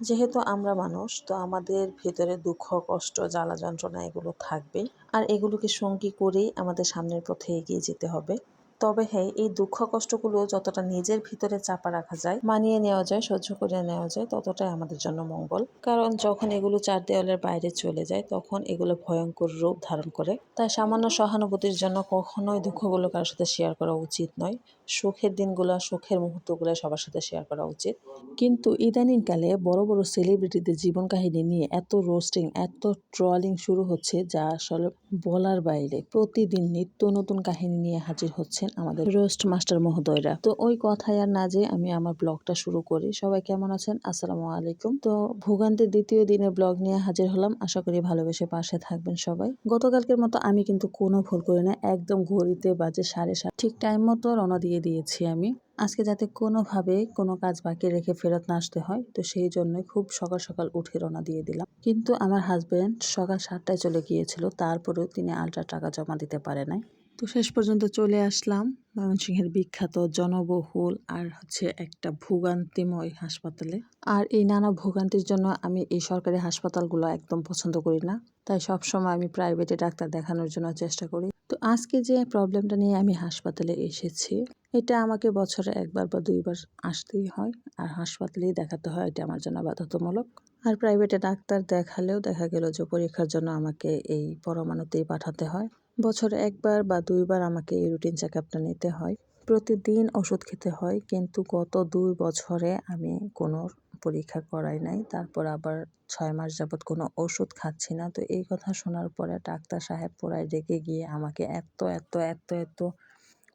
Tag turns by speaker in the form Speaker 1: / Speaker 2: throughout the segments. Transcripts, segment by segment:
Speaker 1: যেহেতু আমরা মানুষ, তো আমাদের ভেতরে দুঃখ, কষ্ট জ্বালা যন্ত্রণা এগুলো থাকবেই। আর এগুলোকে সঙ্গী করেই আমাদের সামনের পথে এগিয়ে যেতে হবে। তবে হ্যাঁ এই দুঃখ কষ্টগুলো যতটা নিজের ভিতরে চাপা রাখা যায়, মানিয়ে নেওয়া যায়, সহ্য করে নেওয়া যায়, ততটাই আমাদের জন্য মঙ্গল। কারণ যখন এগুলো চার দেওয়ালের বাইরে চলে যায়, তখন এগুলো ভয়ঙ্কর রূপ ধারণ করে। তাই সামান্য সহানুভূতির জন্য কখনোই দুঃখগুলো কারোর সাথে শেয়ার করা উচিত নয়। সুখের দিনগুলো সুখের মুহূর্তগুলো সবার সাথে শেয়ার করা উচিত। কিন্তু ইদানিংকালে বড় বড় সেলিব্রিটিদের জীবন কাহিনী নিয়ে এত রোস্টিং এত ট্রলিং শুরু হচ্ছে, যা আসলে বলার বাইরে। প্রতিদিন নিত্য নতুন কাহিনী নিয়ে হাজির হচ্ছেন আমাদের রোস্ট মাস্টার মহোদয়রা। তো ওই কথায় আর না যে আমি আমার ব্লগটা শুরু করি। সবাই কেমন আছেন? আসসালামু আলাইকুম। তো ভোগান্তের দ্বিতীয় দিনের ব্লগ নিয়ে হাজির হলাম। আশা করি ভালোবেসে পাশে থাকবেন সবাই। গতকালকের মতো আমি কিন্তু কোনো ভুল করি না। একদম ঘড়িতে বাজে সাড়ে সাত। ঠিক টাইম মতো রওনা দিয়ে দিয়েছি আমি। আজকে যাতে কোনোভাবে কোনো কাজ বাকি রেখে ফেরত না আসতে হয়, তো সেই জন্যই খুব সকাল সকাল উঠে রওনা দিয়ে দিলাম। কিন্তু আমার হাজব্যান্ড সকাল সাতটায় চলে গিয়েছিল। তারপরেও তিনি আলট্রা টাকা জমা দিতে পারে নাই। তো শেষ পর্যন্ত চলে আসলাম। ময়মনসিংহের বিখ্যাত জনবহুল আর হচ্ছে একটা ভোগান্তিময় হাসপাতালে। আর এই নানা ভোগান্তির জন্য আমি এই সরকারি হাসপাতালগুলো একদম পছন্দ করি না। তাই সবসময় আমি প্রাইভেটে ডাক্তার দেখানোর জন্য চেষ্টা করি। তো আজকে যে প্রবলেমটা নিয়ে আমি হাসপাতালে এসেছি, এটা আমাকে বছরে একবার বা দুইবার আসতেই হয়। আর হাসপাতালেই দেখাতে হয়, এটা আমার জন্য বাধ্যতামূলক। আর প্রাইভেটে ডাক্তার দেখালেও দেখা গেল যে পরীক্ষার জন্য আমাকে এই পরমাণুতেই পাঠাতে হয়। বছরে একবার বা দুইবার আমাকে এই রুটিন চেক আপটা নিতে হয়। প্রতিদিন ওষুধ খেতে হয়, কিন্তু গত দুই বছরে আমি কোনো পরীক্ষা করাই নাই। তারপর আবার ছয় মাস যাবৎ কোনো ওষুধ খাচ্ছি না। তো এই কথা শোনার পরে ডাক্তার সাহেব পুরাই রেগে গিয়ে আমাকে এত এত এত এত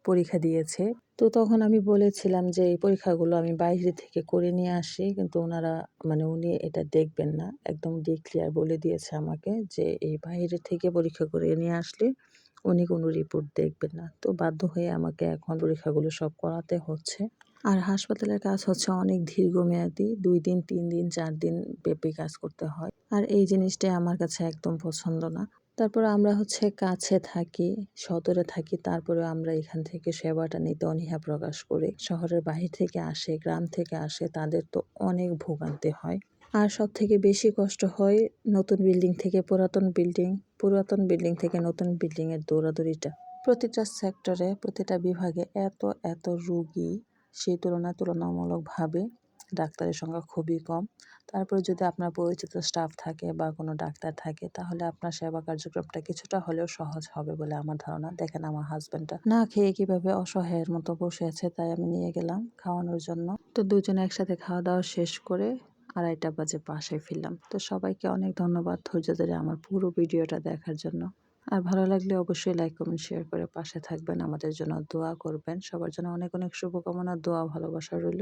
Speaker 1: পরীক্ষা দিয়েছে। তো তখন আমি বলেছিলাম যে, এই পরীক্ষাগুলো আমি বাইরে থেকে করে নিয়ে আসি। কিন্তু ওনারা মানে উনি এটা দেখবেন না, একদম ডিক্লিয়ার বলে দিয়েছে আমাকে যে, এই বাইরে থেকে পরীক্ষা করে নিয়ে আসলে উনি কোনো রিপোর্ট দেখবেন না। তো বাধ্য হয়ে আমাকে এখন পরীক্ষাগুলো সব করাতে হচ্ছে। আর হাসপাতালের কাজ হচ্ছে অনেক দীর্ঘমেয়াদী, দুই দিন, তিন দিন, চার দিন ব্যাপী কাজ করতে হয়। আর এই জিনিসটাই আমার কাছে একদম পছন্দ না। তারপরে আমরা হচ্ছে কাছে থাকি, সদরে থাকি তারপরে আমরা এখান থেকে সেবাটা নিতে অনীহা প্রকাশ করি। শহরের বাহির থেকে আসে, গ্রাম থেকে আসে, তাদের তো অনেক ভোগান্তি হয়। আর সব থেকে বেশি কষ্ট হয় নতুন বিল্ডিং থেকে পুরাতন বিল্ডিং পুরাতন বিল্ডিং থেকে নতুন বিল্ডিং এর দৌড়াদৌড়িটা। প্রতিটা সেক্টরে, প্রতিটা বিভাগে এত এত রুগী সেই তুলনায় তুলনামূলকভাবে ডাক্তারের সংখ্যা খুবই কম। তারপরে যদি আপনার পরিচিত স্টাফ থাকে বা কোনো ডাক্তার থাকে, তাহলে আপনার সেবা কার্যক্রমটা কিছুটা হলেও সহজ হবে বলে আমার ধারণা। দেখেন আমার হাজব্যান্ডটা না খেয়ে কীভাবে অসহায়ের মতো বসে আছে, তাই আমি নিয়ে গেলাম খাওয়ানোর জন্য। তো দুজনে একসাথে খাওয়া দাওয়া শেষ করে আড়াইটা বাজে পাশে ফিরলাম। তো সবাইকে অনেক ধন্যবাদ ধৈর্য ধরে আমার পুরো ভিডিওটা দেখার জন্য। আর ভালো লাগলে অবশ্যই লাইক কমেন্ট শেয়ার করে পাশে থাকবেন। আমাদের জন্য দোয়া করবেন। সবার জন্য অনেক অনেক শুভকামনা, দোয়া, ভালোবাসা রইল।